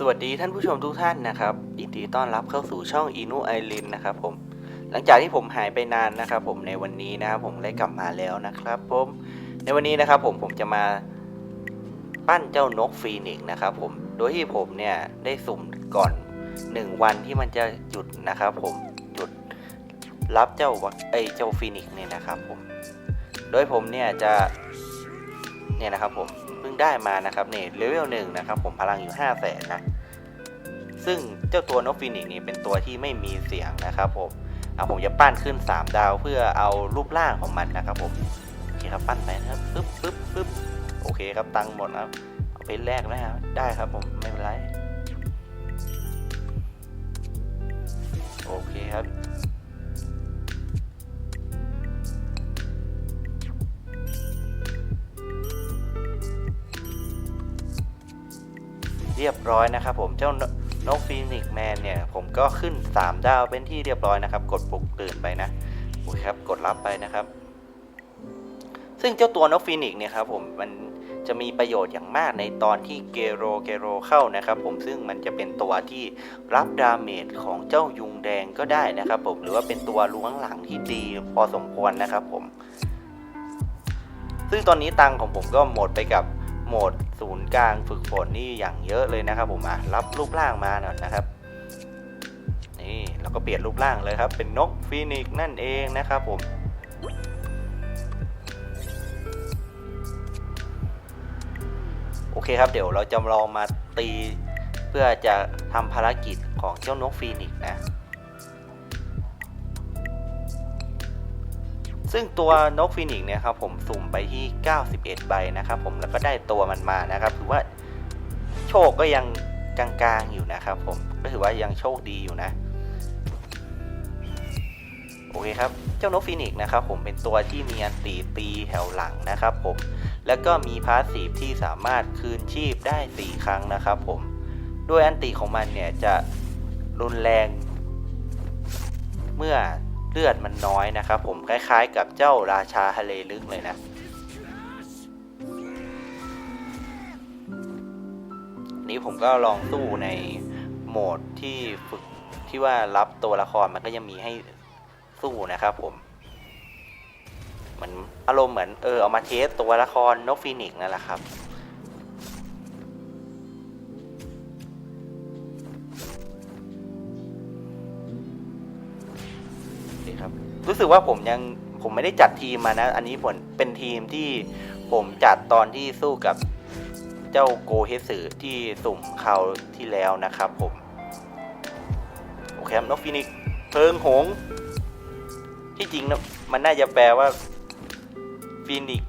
สวัสดีท่านผู้ชมทุกท่านนะครับยินดีต้อนรับเข้าสู่ช่องอินุไอรินนะครับผมหลังจากที่ผมหายไปนานนะครับ ผมในวันนี้นะครับผมได้กลับมาแล้วนะครับผมในวันนี้นะครับผมผมจะมาปั้นเจ้านกฟีนิกซ์นะครับผมโดยที่ผมเนี่ยได้สุ่มก่อน 1 วันที่มันจะหยุดนะครับ ผมหยุดรับเจ้าไอเจ้าฟีนิกซ์เนี่ยนะครับผมโดยผมเนี่ยจะเนี่ยนะครับผม ได้มานะครับเนี่ยเลเวลหนึ่งนะครับผมพลังอยู่5 0 0แสนนะซึ่งเจ้าตัวนกฟินิกนี่เป็นตัวที่ไม่มีเสียงนะครับผมเอาผมจะปั้นขึ้น 3 ดาวเพื่อเอารูปร่างของมันนะครับผมโอเคครับปั้นไปนะครับปึ๊บปึ๊บปึ๊บโอเคครับตังค์หมดครับเอาไปแลกนะครับได้ครับผมไม่เป็นไร ร้อยนะครับผมเจ้านกฟีนิกซ์แมนเนี่ยผมก็ขึ้น 3 ดาวเป็นที่เรียบร้อยนะครับ กดปลุกตื่นไปนะโอเคครับกดรับไปนะครับ ซึ่งเจ้าตัวนกฟีนิกซ์เนี่ยครับผมมันจะมีประโยชน์อย่างมากในตอนที่เกโรเกโรเข้านะครับผมซึ่งมันจะเป็นตัวที่รับดาเมจของเจ้ายุงแดงก็ได้นะครับผมหรือว่าเป็นตัวล้วงหลังที่ดีพอสมควรนะครับผม ซึ่งตอนนี้ตังค์ของผมก็หมดไปกับ โหมดศูนย์กลางฝึกฝนนี่อย่างเยอะเลยนะครับผมอะรับรูปร่างมาหน่อยนะครับ นี่เราก็เปลี่ยนรูปร่างเลยครับ เป็นนกฟีนิกซ์นั่นเองนะครับผมโอเคครับเดี๋ยวเราจะลองมาตีเพื่อจะทำภารกิจของเจ้านกฟีนิกซ์นะ ซึ่งตัวนกฟีนิกซ์เนี่ยครับผมสุ่มไปที่ 91 ใบนะครับผมแล้วก็ได้ตัวมันมานะครับถือว่าโชคก็ยังกลางๆอยู่นะครับผมก็ถือว่ายังโชคดีอยู่นะโอเคครับเจ้านกฟีนิกซ์นะครับผมเป็นตัวที่มีอันตีตีแถวหลังนะครับผมแล้วก็มีพาสซีฟที่สามารถคืนชีพได้ 4 ครั้งนะครับผมด้วยอันตีของมันเนี่ยจะรุนแรงเมื่อ เลือดมันน้อยนะครับผมคล้ายๆ กับเจ้าราชาทะเลลึกเลยนะนี้ผมก็ลองสู้ในโหมดที่ฝึกที่ว่ารับตัวละครมันก็ยังมีให้สู้นะครับผมเหมือนอารมณ์เหมือนเออเอามาเทสตัวละครนกฟีนิกซ์นั่นแหละครับ สึกว่าผมยังผมไม่ได้จัดทีมมานะ อันนี้ผลเป็นทีมที่ผมจัดตอนที่สู้กับเจ้าโกเฮสึที่สุ่มเขาวที่แล้วนะครับผม โอเคครับนกฟินิกเพิงหง ที่จริงนะมันน่าจะแปลว่าฟินิก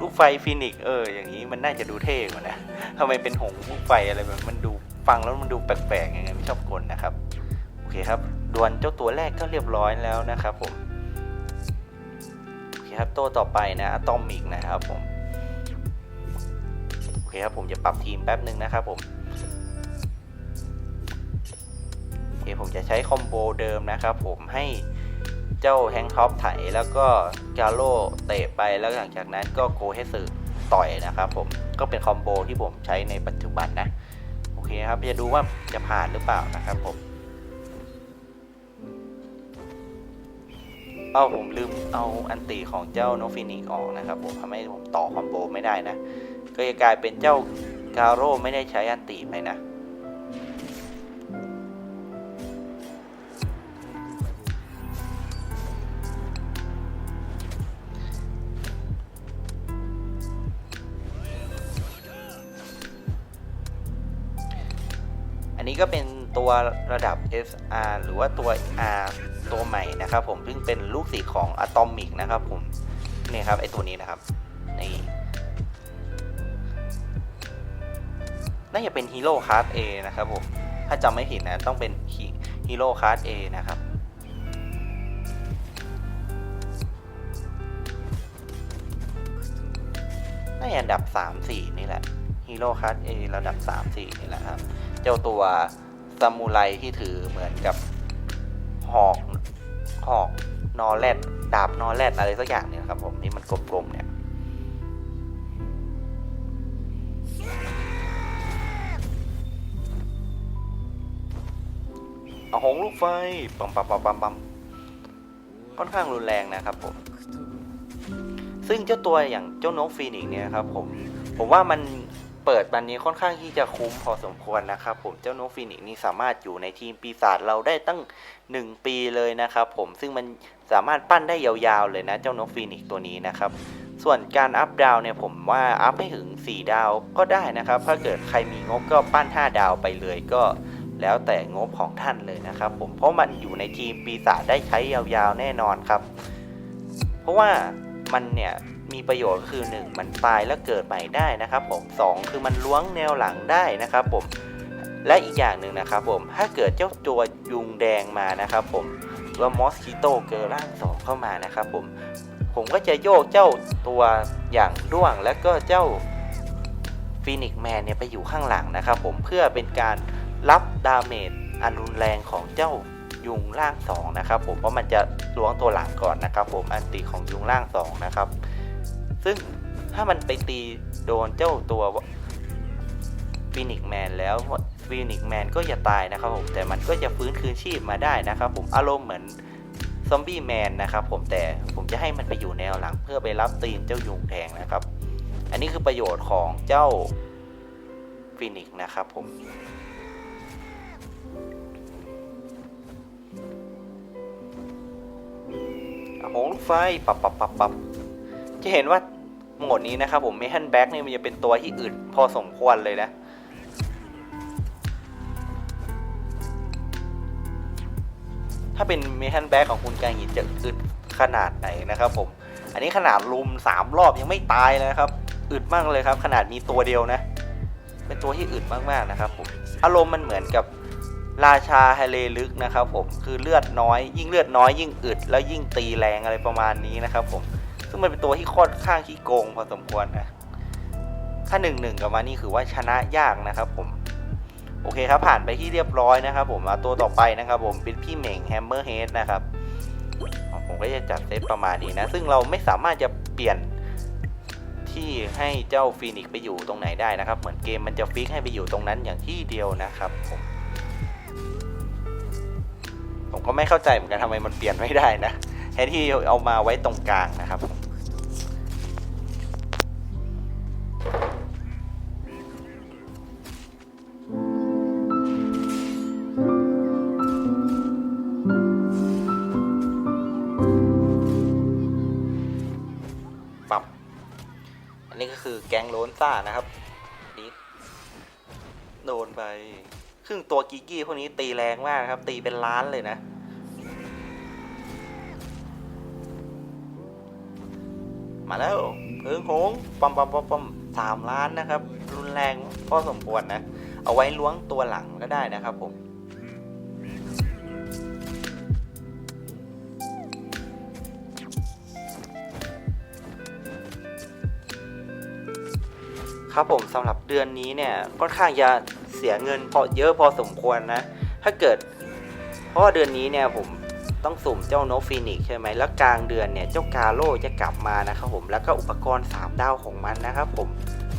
ลูกไฟฟินิกเออ อย่างนี้มันน่าจะดูเท่กว่านะทำไมเป็นหงลูกไฟอะไรแบบมันดูฟังแล้วมันดูแปลกๆยังไงไม่ชอบกลนะครับ โอเคครับดวลเจ้าตัวแรกก็เรียบร้อยแล้วนะครับผม ครับตัวต่อไปนะอะตอมิกนะครับผมโอเคครับผมจะปรับทีมแป๊บหนึ่งนะครับผมโอเคผมจะใช้คอมโบเดิมนะครับผมให้เจ้าแฮงท็อปไถแล้วก็กาโลเตะไปแล้วหลังจากนั้นก็โกเฮสึต่อยนะครับผมก็เป็นคอมโบที่ผมใช้ในปัจจุบันนะโอเคครับจะดูว่าจะผ่านหรือเปล่านะครับผม เอาผมลืมเอาอันตีของเจ้าโนฟินิกออกนะครับผมทำให้ผมต่อคอมโบไม่ได้นะ ก็จะกลายเป็นเจ้ากาโร่ไม่ได้ใช้อันตีไปนะอันนี้ก็เป็น ตัวระดับ SR หรือว่าตัว R ตัวใหม่นะครับผมซึ่งเป็นลูกศิษย์ของ Atomic นะครับผมนี่ครับไอตัวนี้นะครับนี่น่าจะเป็นฮีโร่ค a า A นะครับผมถ้าจำไม่ผิดนะต้องเป็นฮีโร่ค a า A นะครับน่าจะอันดับ 3 4 นี่แหละฮีโร่คั a เอระดับ 3 4 นี่แหละครับ เจ้าตัว ซามูไรที่ถือเหมือนกับหอกหอกนอแรดดาบนอแรดอะไรสักอย่างเนี่ยครับผมนี่มันกลมๆเนี่ยเอาหงลูกไฟปั๊มปั๊มปั๊มปั๊มปัมค่อนข้างรุนแรงนะครับผม ซึ่งเจ้าตัวอย่างเจ้านกฟีนิกซ์เนี่ยครับผม ผมว่ามัน เปิดวันนี้ค่อนข้างที่จะคุ้มพอสมควรนะครับผมเจ้านกฟีนิกนี่สามารถอยู่ในทีมปีศาจเราได้ตั้ง 1 ปีเลยนะครับผมซึ่งมันสามารถปั้นได้ยาวๆเลยนะเจ้านกฟีนิกตัวนี้นะครับส่วนการอัพดาวเนี่ยผมว่าอัพให้ถึง 4 ดาวก็ได้นะครับ ถ้าเกิดใครมีงบก็ปั้น 5 ดาวไปเลยก็แล้วแต่งบของท่านเลยนะครับผมเพราะมันอยู่ในทีมปีศาจได้ใช้ยาวๆแน่นอนครับ เพราะว่ามันเนี่ย มีประโยชน์คือ 1 มันตายแล้วเกิดใหม่ได้นะครับผม 2 คือมันล้วงแนวหลังได้นะครับผมและอีกอย่างหนึ่งนะครับผมถ้าเกิดเจ้าตัวยุงแดงมานะครับผมหรือว่ามอสคิโตเกอร์ร่างสองเข้ามานะครับผมผมก็จะโยกเจ้าตัวอย่างด้วงและก็เจ้าฟีนิกแมนเนี่ยไปอยู่ข้างหลังนะครับผมเพื่อเป็นการรับดาเมจอันรุนแรงของเจ้ายุงล่างสองนะครับผมเพราะมันจะล้วงตัวหลังก่อนนะครับผมอันตีของยุงล่างสองนะครับ ซึ่งถ้ามันไปตีโดนเจ้าตัวฟีนิกแมนแล้วฟีนิกแมนก็จะตายนะครับผมแต่มันก็จะฟื้นคืนชีพมาได้นะครับผมอารมณ์เหมือนซอมบี้แมนนะครับผมแต่ผมจะให้มันไปอยู่แนวหลังเพื่อไปรับตีนเจ้ายุงแทงนะครับ อันนี้คือประโยชน์ของเจ้าฟินิกนะครับผมโหงลูกไฟปับปับปับปับ จะเห็นว่าโหมดนี้นะครับผมเมทันแบ็กนี่มันจะเป็นตัวที่อึดพอสมควรเลยนะถ้าเป็นเมทันแบ็กของคุณกางหินจะอึดขนาดไหนนะครับผม อันนี้ขนาดลุมสามรอบยังไม่ตายเลยนะครับ อึดมากเลยครับ ขนาดมีตัวเดียวนะ เป็นตัวที่อึดมากๆนะครับผม อารมณ์มันเหมือนกับราชาไฮเลลึกนะครับผม คือเลือดน้อย ยิ่งเลือดน้อยยิ่งอึด แล้วยิ่งตีแรงอะไรประมาณนี้นะครับผม ซึ่งมันเป็นตัวที่ค่อนข้างขี้โกงพอสมควรนะ ถ้าหนึ่งหนึ่งกับมานี่คือว่าชนะยากนะครับผม โอเคครับผ่านไปที่เรียบร้อยนะครับผมมาตัวต่อไปนะครับผมเป็นพี่เหม่งแฮมเมอร์เฮดนะครับ ผมก็จะจัดเซตประมาณนี้นะ ซึ่งเราไม่สามารถจะเปลี่ยนที่ให้เจ้าฟีนิกซ์ไปอยู่ตรงไหนได้นะครับ เหมือนเกมมันจะฟิกให้ไปอยู่ตรงนั้นอย่างที่เดียวนะครับผมผมก็ไม่เข้าใจเหมือนกันทำไมมันเปลี่ยนไม่ได้นะแทนที่เอามาไว้ตรงกลางนะครับผม นนี้ก็คือแก๊งโลนซ่านะครับนี่โดนไปครึ่งตัวกิกกี้พวกนี้ตีแรงมากนะครับ ตีเป็นล้านเลยนะ มาแล้วเพิงโหงปั๊มปั๊มปั๊มปั๊มสามล้านนะครับ รุนแรงพอสมควรนะ เอาไว้ล้วงตัวหลังก็ได้นะครับผม ครับผมสำหรับเดือนนี้เนี่ยค่อนข้างจะเสียเงินพอเยอะพอสมควรนะ ถ้าเกิด เพราะว่าเดือนนี้เนี่ยผมต้องสุ่มเจ้านกฟีนิกใช่ไหมแล้วกลางเดือนเนี่ยเจ้ากาโร่จะกลับมานะครับผมแล้วก็อุปกรณ์ 3 ดาวของมันนะครับผม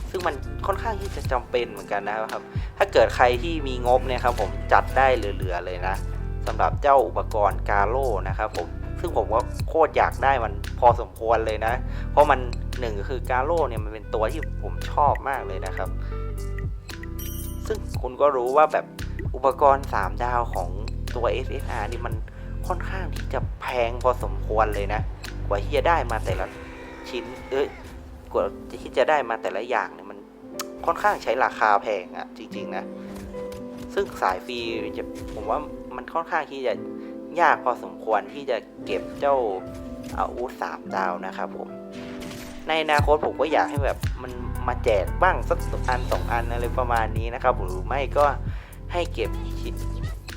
ซึ่งมันค่อนข้างที่จะจำเป็นเหมือนกันนะครับ ถ้าเกิดใครที่มีงบเนี่ยครับผมจัดได้เหลือๆเลยนะสำหรับเจ้าอุปกรณ์กาโร่นะครับผมซึ่งผมว่าโคตรอยากได้มัน พอสมควรเลยนะ เพราะมันหนึ่งก็คือกาโร่เนี่ยมันเป็นตัวที่ผมชอบมากเลยนะครับ ซึ่งคุณก็รู้ว่าแบบอุปกรณ์ 3 ดาวของตัว SSR นี่มันค่อนข้างที่จะแพงพอสมควรเลยนะ กว่าที่จะได้มาแต่ละชิ้น เอ้ย กว่าที่จะได้มาแต่ละอย่างเนี่ยมันค่อนข้างใช้ราคาแพงอะจริง ๆ นะ ซึ่งสายฟรีจะผมว่ามันค่อนข้างที่จะยากพอสมควรที่จะเก็บเจ้า อาวุธสามดาวนะครับผม ในอนาคตผมก็อยากให้แบบมันมาแจกบ้างสักอันสองอันอะไรประมาณนี้นะครับ หรือไม่ก็ให้เก็บชิ้น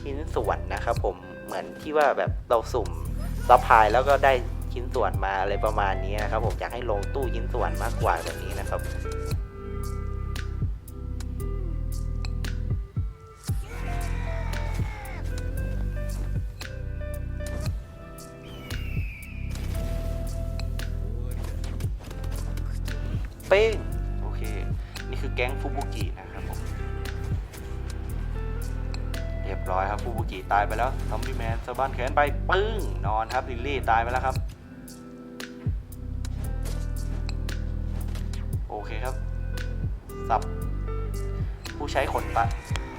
ชิ้นส่วนนะครับ ผมเหมือนที่ว่าแบบเราสุ่มซัพพลายแล้วก็ได้ชิ้นส่วนมาอะไรประมาณนี้นะครับ ผมอยากให้ลงตู้ชิ้นส่วนมากกว่าแบบนี้นะครับ ป้งโอเค นี่คือแก๊งฟูบุกินะครับผมเรียบร้อยครับฟูบุกิตายไปแล้วซอมบี้แมนสะบั้นแขนไปปึ้งนอนครับลิลลี่ตายไปแล้วครับ โอเคครับสับ ผู้ใช้ขนตา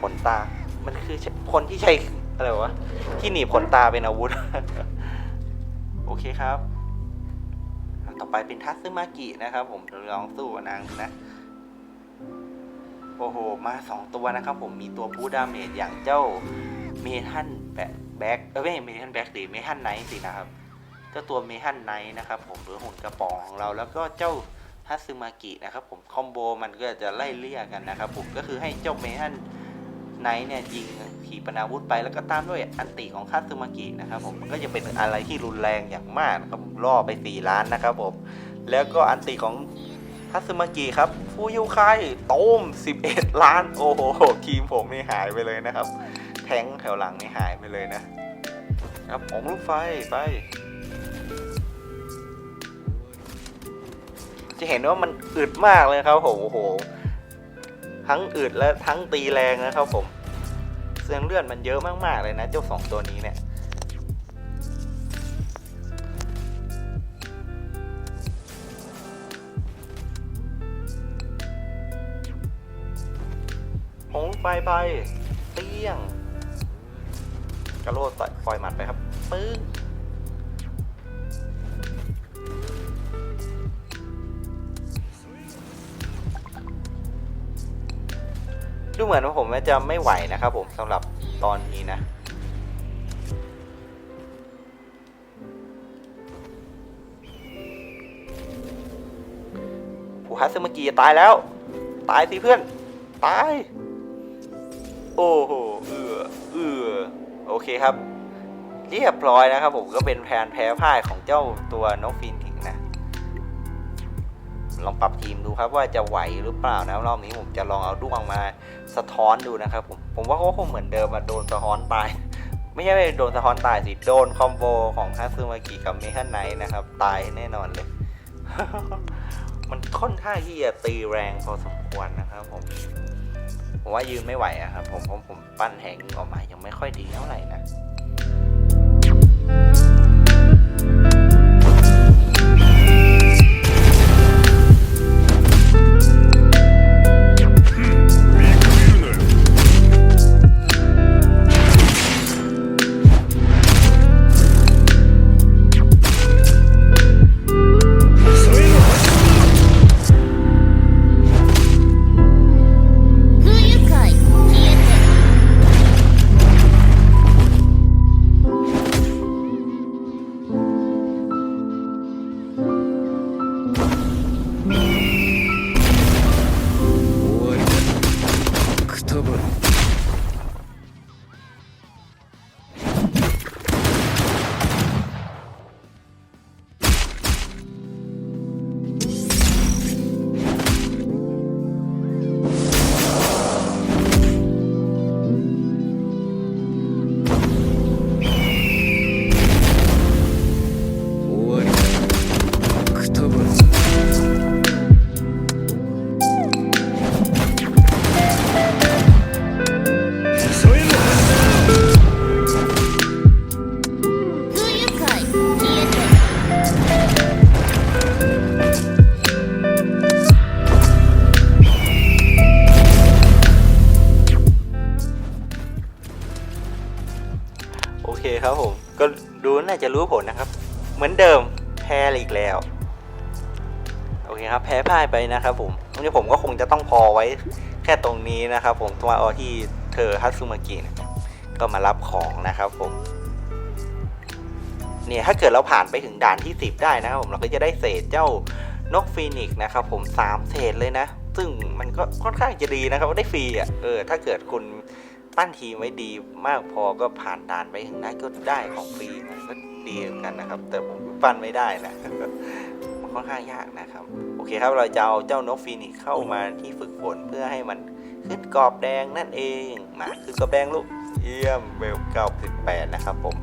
ขนตา มันคือคนที่ใช้อะไรวะที่หนีบขนตาเป็นอาวุธ โอเคครับ ไปเป็นทัตซึมากินะครับผมเดี๋ยวลองสู้นางนะ โอ้โห มาสองตัวนะครับผมมีตัวบูดาเมจอย่างเจ้าเมทันแบ็คเออไม่เมทันแบ็คดิเมทันไนท์สินะครับเจ้าตัวเมทันไนท์นะครับผมหรือหุ่นกระป๋องของเราแล้วก็เจ้าทัตซึมากินะครับผมคอมโบมันก็จะไล่เลี่ยกันนะครับผมก็คือให้เจ้าเมทัน ไนท์เนี่ยยิงขีปนาวุธไปแล้วก็ตามด้วยอันติของทัตซึมากินะครับผมมันก็จะเป็นอะไรที่รุนแรงอย่างมากครับล่อไปสี่ล้านนะครับผมแล้วก็อันติของทัตสึมากิครับฟูยูไคต้ม 11 ล้าน โอ้โหทีมผมนี่หายไปเลยนะครับ แทงแถวหลังนี่หายไปเลยนะครับผมลูกไฟไปจะเห็นว่ามันอึดมากเลยครับผมโอ้โห ทั้งอึดและทั้งตีแรงนะครับผมเสียงเลือดมันเยอะมากๆเลยนะ เจ้าสองตัวนี้เนี่ยหงไปไปเตี้ยงกระโดดปล่อยหมัดไปครับ ปึ้ง ดูเหมือนว่าผมจะไม่ไหวนะครับผมสำหรับตอนนี้นะ ผู้ฮัตสึมากิตายแล้ว ตายสิเพื่อน ตาย โอ้โหเอือเอือโอเคครับเรียบร้อยนะครับผมก็เป็นแผนแพ้พ่ายของเจ้าตัวนกฟินทิงนะ ลองปรับทีม ครับว่าจะไหวหรือเปล่านะรอบนี้ผมจะลองเอาด้วงมาสะท้อนดูนะครับผมผมว่าเขาคงเหมือนเดิมมาโดนสะท้อนตาย ไม่ใช่โดนสะท้อนตายสิโดนคอมโบของฮัซึมากิกับเมคันไนนะครับ ตายแน่นอนเลย มันค่อนข้างที่จะตีแรงพอสมควรนะครับผมผมว่ายืนไม่ไหวอะครับผมผมผมปั้นแหงออกมายังไม่ค่อยดีเท่าไหร่นะ จะรู้ผลนะครับ เหมือนเดิมแพ้อีกแล้ว โอเคครับ แพ้พ่ายไปนะครับผมตรงนี้ผมก็คงจะต้องพอไว้แค่ตรงนี้นะครับผมตัวเอที่เธอฮัตซึมากินก็มารับของนะครับผมเนี่ยถ้าเกิดเราผ่านไปถึงด่านที่ 10 ได้นะครับผมเราก็จะได้เศษเจ้านกฟีนิกซ์นะครับผม3เศษเลยนะ ซึ่งมันก็ค่อนข้างจะดีนะครับได้ฟรีอะเออถ้าเกิดคุณปั้นทีมไว้ดีมากพอก็ผ่านด่านไปถึงนั้นก็ได้ของฟรีมันก็ ดีเหมือนกันนะครับ แต่ผมปั้นไม่ได้นะมันค่อนข้างยากนะครับ โอเคครับเราจะเอาเจ้านกฟีนิกเข้ามาที่ฝึกฝนเพื่อให้มันขึ้นกรอบแดงนั่นเองมาขึ้นกรอบแดงลูกเยี่ยมเวลเก้าสิบแปดนะครับผม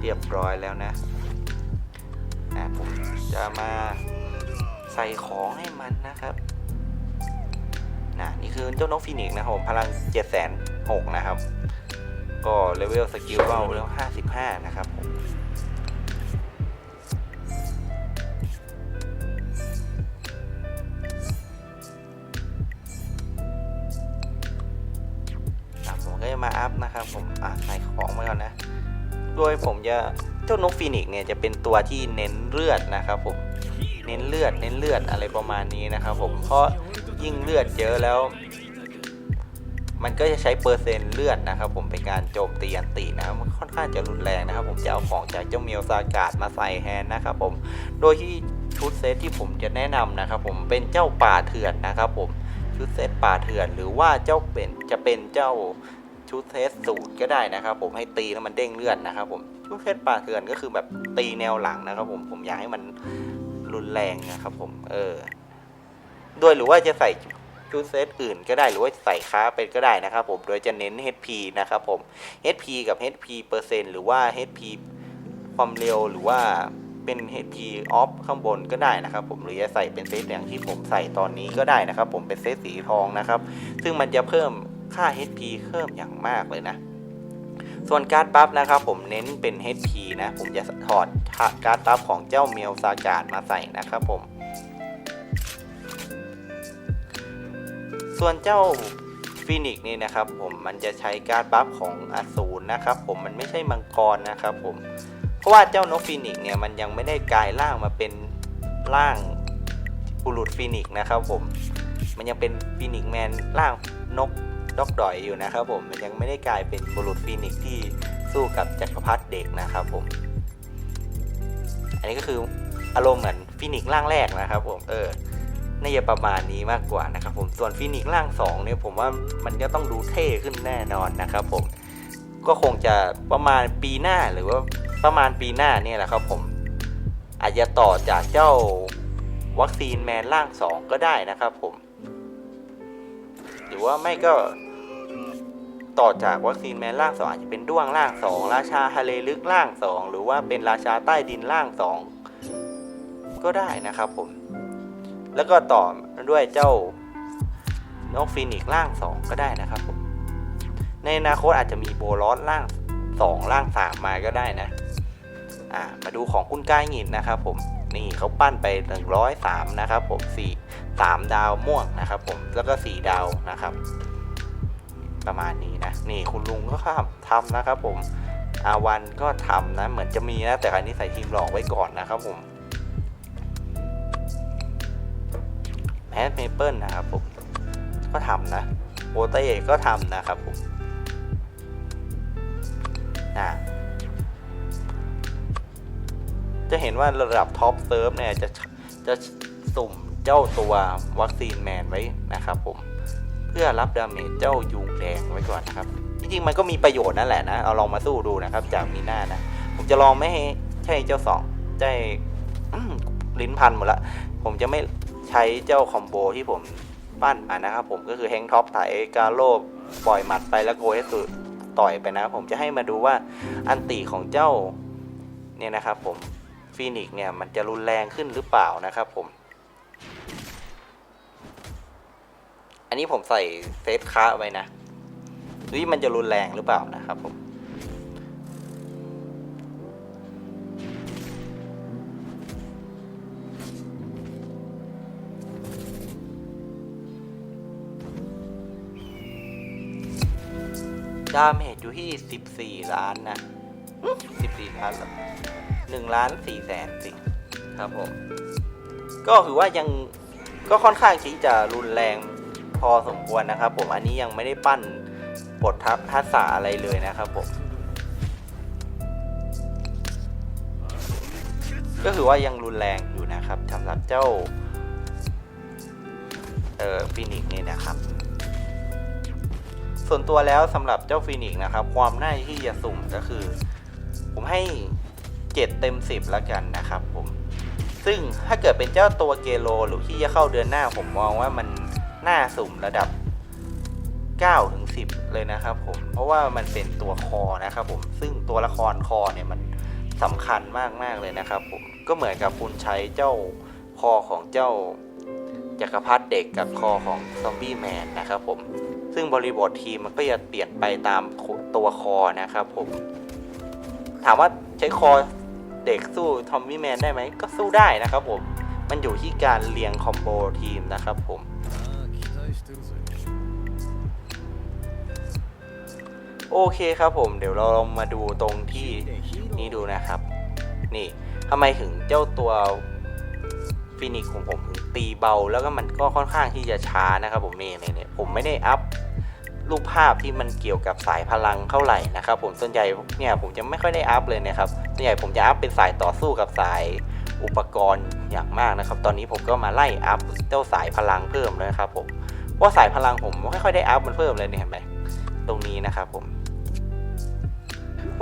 เรียบร้อยแล้วนะอะผมจะมาใส่ของให้มันนะครับนะนี่คือเจ้านกฟีนิกนะครับผมพลัง7 6 0 0นหนะครับ ก็เลเวลสกิลเบาเลเวล55นะครับผม นะครับผมอะใส่ของมาก่อนนะ โดยผมจะเจ้านกฟีนิกซ์เนี่ยจะเป็นตัวที่เน้นเลือดนะครับผมเน้นเลือดเน้นเลือดอะไรประมาณนี้นะครับผมเพราะยิ่งเลือดเยอะแล้ว มันก็จะใช้เปอร์เซ็นต์เลือดนะครับผมเป็นการโจมตีอันตินะครับมันค่อนข้างจะรุนแรงนะครับ ผมจะเอาของจากเจ้าเมียวซากาดมาใส่แฮนด์นะครับผมโดยที่ชุดเซตที่ผมจะแนะนำนะครับผมเป็นเจ้าป่าเถื่อนนะครับผมชุดเซตป่าเถื่อนหรือว่าเจ้าเป็นจะเป็นเจ้า ชุดเซตสูตรก็ได้นะครับ ผมให้ตีแล้วมันเด้งเลือดนะครับ ผมชุดเซตป่าเถื่อนก็คือแบบตีแนวหลังนะครับ ผมผมอยากให้มันรุนแรงนะครับ ผม เออโดยหรือว่าจะใส่ชุดเซตอื่นก็ได้หรือว่าใส่ค้าเป็นก็ได้นะครับ ผมโดยจะเน้น HP นะครับผม HP กับ HP เปอร์เซ็นต์หรือว่า HP ความเร็วหรือว่าเป็น HP off ข้างบนก็ได้นะครับ ผมหรือจะใส่เป็นเซตอย่างที่ผมใส่ตอนนี้ก็ได้นะครับ ผมเป็นเซตสีทองนะครับ ซึ่งมันจะเพิ่ม ค่า HP เพิ่มอย่างมากเลยนะ ส่วนการ์ดบัฟนะครับผมเน้นเป็น HP นะ ผมจะถอดการ์ดบัฟของเจ้าเมลซากาดมาใส่นะครับผม ส่วนเจ้าฟินิกนี่นะครับผมมันจะใช้การ์ดบัฟของอสูรนะครับผมมันไม่ใช่มังกรนะครับผมเพราะว่าเจ้านกฟินิกเนี่ยมันยังไม่ได้กลายร่างมาเป็นร่างบุรุษฟินิกนะครับผมมันยังเป็นฟินิกแมนร่างนก ดอกดอยอยู่นะครับผมมันยังไม่ได้กลายเป็นบุรุษฟินิกซ์ที่สู้กับจักรพรรดิเด็กนะครับผม อันนี้ก็คืออารมณ์เหมือนฟินิกซ์ร่างแรกนะครับผมเออน่าจะประมาณนี้มากกว่านะครับผมส่วนฟินิกซ์ร่างสองเนี่ยผมว่ามันก็ต้องดูเท่ขึ้นแน่นอนนะครับผมก็คงจะประมาณปีหน้าหรือว่าประมาณปีหน้าเนี่ยแหละครับผมอาจจะต่อจากเจ้าวัคซีนแมนร่างสองก็ได้นะครับผม หรือว่าไม่ก็ต่อจากวัคซีนแมนร่างสองอาจจะเป็นด้วงร่างสองราชาฮาเลลึกร่างสองหรือว่าเป็นราชาใต้ดินร่างสองก็ได้นะครับผม แล้วก็ต่อด้วยเจ้านกฟีนิกซ์ร่างสองก็ได้นะครับผมในอนาคตอาจจะมีโบลอสร่างสองร่างสามมาก็ได้นะอ่ามาดูของคุณกายหงินนะครับผมนี่เขาปั้นไป 103 นะครับผม4 3 ดาวม่วงนะครับผมแล้วก็ 4 ดาวนะครับ ประมาณนี้นะนี่คุณลุงก็ทำนะครับ ผมอาวันก็ทำนะเหมือนจะมีนะแต่ครั้นี้ใส่ทีมหลอกไว้ก่อนนะครับผมแพทเมเปิลนะครับผมก็ทำนะโปเต้ก็ทำนะครับผมอ่าจะเห็นว่าระดับท็อปเซิร์ฟเนี่ยจะจะสุ่ม เจ้าตัววัคซีนแมนไว้นะครับผมเพื่อรับดาเมจเจ้ายุงแดงไว้ก่อนนะครับจริงๆมันก็มีประโยชน์นั่นแหละนะเอาลองมาสู้ดูนะครับ จากมีหน้านะผมจะลองไม่ให้ใช่เจ้าสองใจอื้อลิ้นพันหมดละผมจะไม่ใช้เจ้าคอมโบที่ผมปั้นมานะครับผมก็คือแฮงท็อปไถกาโลบปล่อยหมัดไปแล้วโกเอสุต่อยไปนะผมจะให้มาดูว่าอันติของเจ้าเนี่ยนะครับผมฟีนิกซ์เนี่ยมันจะรุนแรงขึ้นหรือเปล่านะครับผม อันนี้ผมใส่เซฟค้าไว้นะดูที่มันจะรุนแรงหรือเปล่านะครับผมดาเมจอยู่ที่ 14 ล้านนะ 14 ล้านเหรอ1ล้าน4แสนสิครับผม ก็คือว่ายังก็ค่อนข้างที่จะรุนแรง พอสมควรนะครับผมอันนี้ยังไม่ได้ปั้นบททัพทักษะอะไรเลยนะครับผมก็คือว่ายังรุนแรงอยู่นะครับสำหรับเจ้าเอ่อฟินิกนี่นะครับ ส่วนตัวแล้วสำหรับเจ้าฟินิกนะครับ ความน่าที่จะสุ่มก็คือ ผมให้ 7 เต็ม 10แล้วกันนะครับผมซึ่งถ้าเกิดเป็นเจ้าตัวเกโลหรือที่จะเข้าเดือนหน้าผมมองว่ามัน หน่าสุ่มระดับ9ถึง10 เลยนะครับผม เพราะว่ามันเป็นตัวคอนะครับผม ซึ่งตัวละครคอเนี่ยมันสำคัญมากๆเลยนะครับผม ก็เหมือนกับคุณใช้เจ้าคอของเจ้าจักรพรรดิเด็กกับคอของซอมบี้แมนนะครับผม ซึ่งบริบททีมมันก็จะเปลี่ยนไปตามตัวคอนะครับผม ถามว่าใช้คอเด็กสู้ทอมมี่แมนได้ไหม ก็สู้ได้นะครับผม มันอยู่ที่การเรียงคอมโบทีมนะครับผม โอเคครับผมเดี๋ยวเราลองมาดูตรงที่นี่ดูนะครับ นี่ทำไมถึงเจ้าตัวฟินิกของผมถึงตีเบา แล้วก็มันก็ค่อนข้างที่จะช้านะครับผมนี่นี่นี่ผมไม่ได้อัพรูปภาพที่มันเกี่ยวกับสายพลังเท่าไหร่นะครับผมส่วนใหญ่เนี่ยผมจะไม่ค่อยได้อัพเลยนะครับส่วนใหญ่ผมจะอัพเป็นสายต่อสู้กับสายอุปกรณ์อย่างมากนะครับ ตอนนี้ผมก็มาไล่อัพเจ้าสายพลังเพิ่มแล้วนะครับผมเพราะสายพลังผมไม่ค่อยได้อัพมันเพิ่มเลยเนี่ยเห็นไหมตรงนี้นะครับผม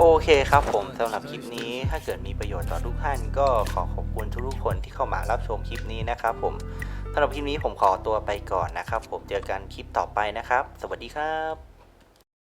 โอเคครับผมสำหรับคลิปนี้ถ้าเกิดมีประโยชน์ต่อทุกท่านก็ขอขอบคุณทุกๆคนที่เข้ามารับชมคลิปนี้นะครับผมสำหรับคลิปนี้ผมขอตัวไปก่อนนะครับ ผมเจอกันคลิปต่อไปนะครับ สวัสดีครับ